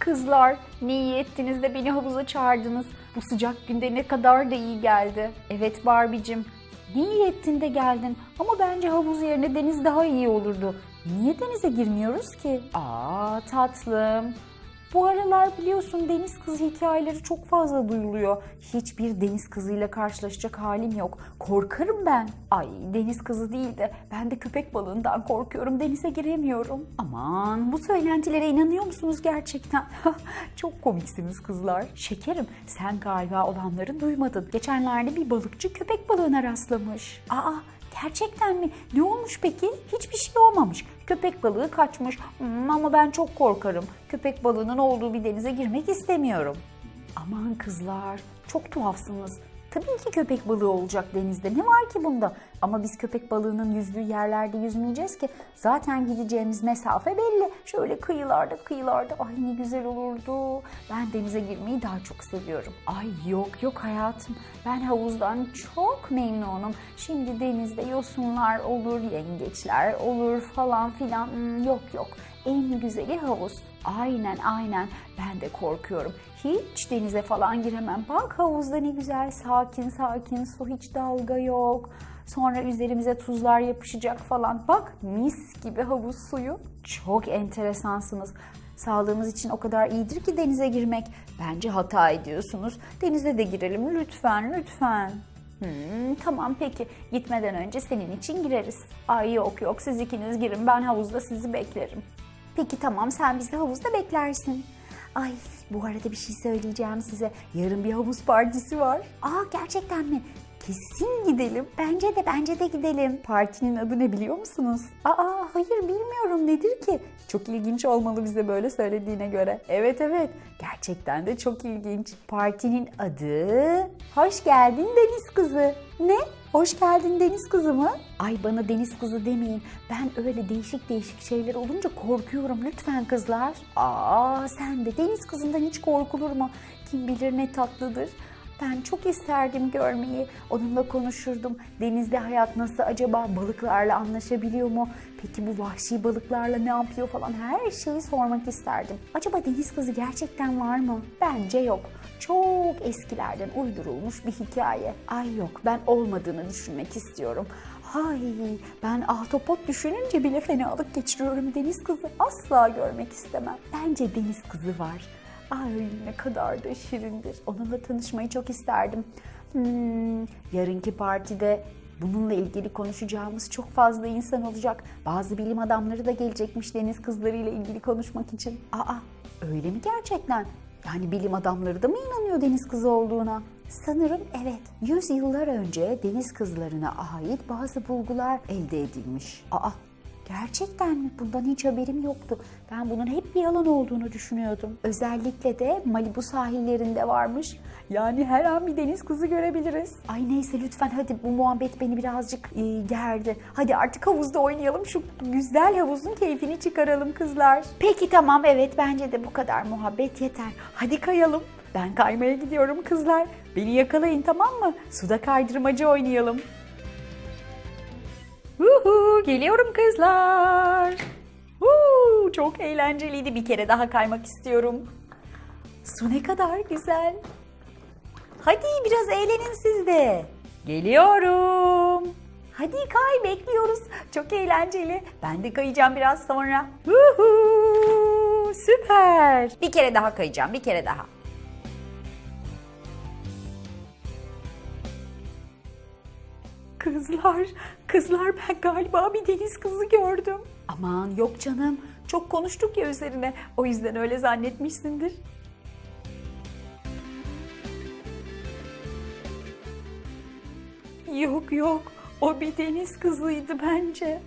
Kızlar ne iyi ettiniz de beni havuza çağırdınız. Bu sıcak günde ne kadar da iyi geldi. Evet Barbie'cim ne iyi ettin de geldin ama bence havuz yerine deniz daha iyi olurdu. Niye denize girmiyoruz ki? Aa tatlım. Bu aralar biliyorsun deniz kızı hikayeleri çok fazla duyuluyor. Hiçbir deniz kızıyla karşılaşacak halim yok. Korkarım ben. Ay deniz kızı değil de ben de köpek balığından korkuyorum. Denize giremiyorum. Aman bu söylentilere inanıyor musunuz gerçekten? çok komiksiniz kızlar. Şekerim sen galiba olanları duymadın. Geçenlerde bir balıkçı köpek balığına rastlamış. Aa Gerçekten mi? Ne olmuş peki? Hiçbir şey olmamış. Köpek balığı kaçmış. Hmm, ama ben çok korkarım. Köpek balığının olduğu bir denize girmek istemiyorum. Aman kızlar, çok tuhafsınız. Tabii ki köpek balığı olacak denizde. Ne var ki bunda? Ama biz köpek balığının yüzdüğü yerlerde yüzmeyeceğiz ki. Zaten gideceğimiz mesafe belli. Şöyle kıyılarda kıyılarda. Ay ne güzel olurdu. Ben denize girmeyi daha çok seviyorum. Ay yok yok hayatım. Ben havuzdan çok memnunum. Şimdi denizde yosunlar olur, yengeçler olur falan filan. Hmm, yok yok. En güzeli havuz. Aynen aynen. Ben de korkuyorum. Hiç denize falan giremem. Bak havuzda ne güzel sakin sakin su hiç dalga yok. Sonra üzerimize tuzlar yapışacak falan. Bak mis gibi havuz suyu. Çok enteresansınız. Sağlığımız için o kadar iyidir ki denize girmek. Bence hata ediyorsunuz. Denize de girelim lütfen lütfen. Hmm, tamam peki. Gitmeden önce senin için gireriz. Ay yok yok siz ikiniz girin ben havuzda sizi beklerim. Peki tamam sen bizi havuzda beklersin. Ay bu arada bir şey söyleyeceğim size. Yarın bir havuz partisi var. Aa gerçekten mi? Kesin gidelim. Bence de bence de gidelim. Partinin adı ne biliyor musunuz? Aa hayır bilmiyorum nedir ki? Çok ilginç olmalı bize böyle söylediğine göre. Evet evet gerçekten de çok ilginç. Partinin adı Hoş geldin Deniz Kızı. Ne? Hoş geldin deniz kızı mı? Ay bana deniz kızı demeyin. Ben öyle değişik değişik şeyler olunca korkuyorum lütfen kızlar. Aa sen de deniz kızından hiç korkulur mu? Kim bilir ne tatlıdır. Ben çok isterdim görmeyi. Onunla konuşurdum. Denizde hayat nasıl acaba? Balıklarla anlaşabiliyor mu? Peki bu vahşi balıklarla ne yapıyor falan her şeyi sormak isterdim. Acaba deniz kızı gerçekten var mı? Bence yok. Çok eskilerden uydurulmuş bir hikaye. Ay yok ben olmadığını düşünmek istiyorum. Hay ben ahtapot düşününce bile fenalık geçiriyorum deniz kızı. Asla görmek istemem. Bence deniz kızı var. Ay ne kadar da şirindir. Onunla tanışmayı çok isterdim. Hmm, yarınki partide bununla ilgili konuşacağımız çok fazla insan olacak. Bazı bilim adamları da gelecekmiş deniz kızlarıyla ilgili konuşmak için. Aa öyle mi gerçekten? Yani bilim adamları da mı inanıyor deniz kızı olduğuna? Sanırım evet. Yüz yıllar önce deniz kızlarına ait bazı bulgular elde edilmiş. Aa Gerçekten mi? Bundan hiç haberim yoktu. Ben bunun hep bir yalan olduğunu düşünüyordum. Özellikle de Malibu sahillerinde varmış. Yani her an bir deniz kızı görebiliriz. Ay neyse lütfen hadi bu muhabbet beni birazcık e, gerdi. Hadi artık havuzda oynayalım. Şu güzel havuzun keyfini çıkaralım kızlar. Peki tamam evet bence de bu kadar muhabbet yeter. Hadi kayalım. Ben kaymaya gidiyorum kızlar. Beni yakalayın tamam mı? Suda kaydırmacı oynayalım. Geliyorum kızlar. Uhu, çok eğlenceliydi. Bir kere daha kaymak istiyorum. Su ne kadar güzel. Hadi biraz eğlenin siz de. Geliyorum. Hadi kay bekliyoruz. Çok eğlenceli. Ben de kayacağım biraz sonra. Uhu, süper. Bir kere daha kayacağım. Bir kere daha. Kızlar, kızlar ben galiba bir deniz kızı gördüm. Aman yok canım. Çok konuştuk ya üzerine. O yüzden öyle zannetmişsindir. Yok yok. O bir deniz kızıydı bence.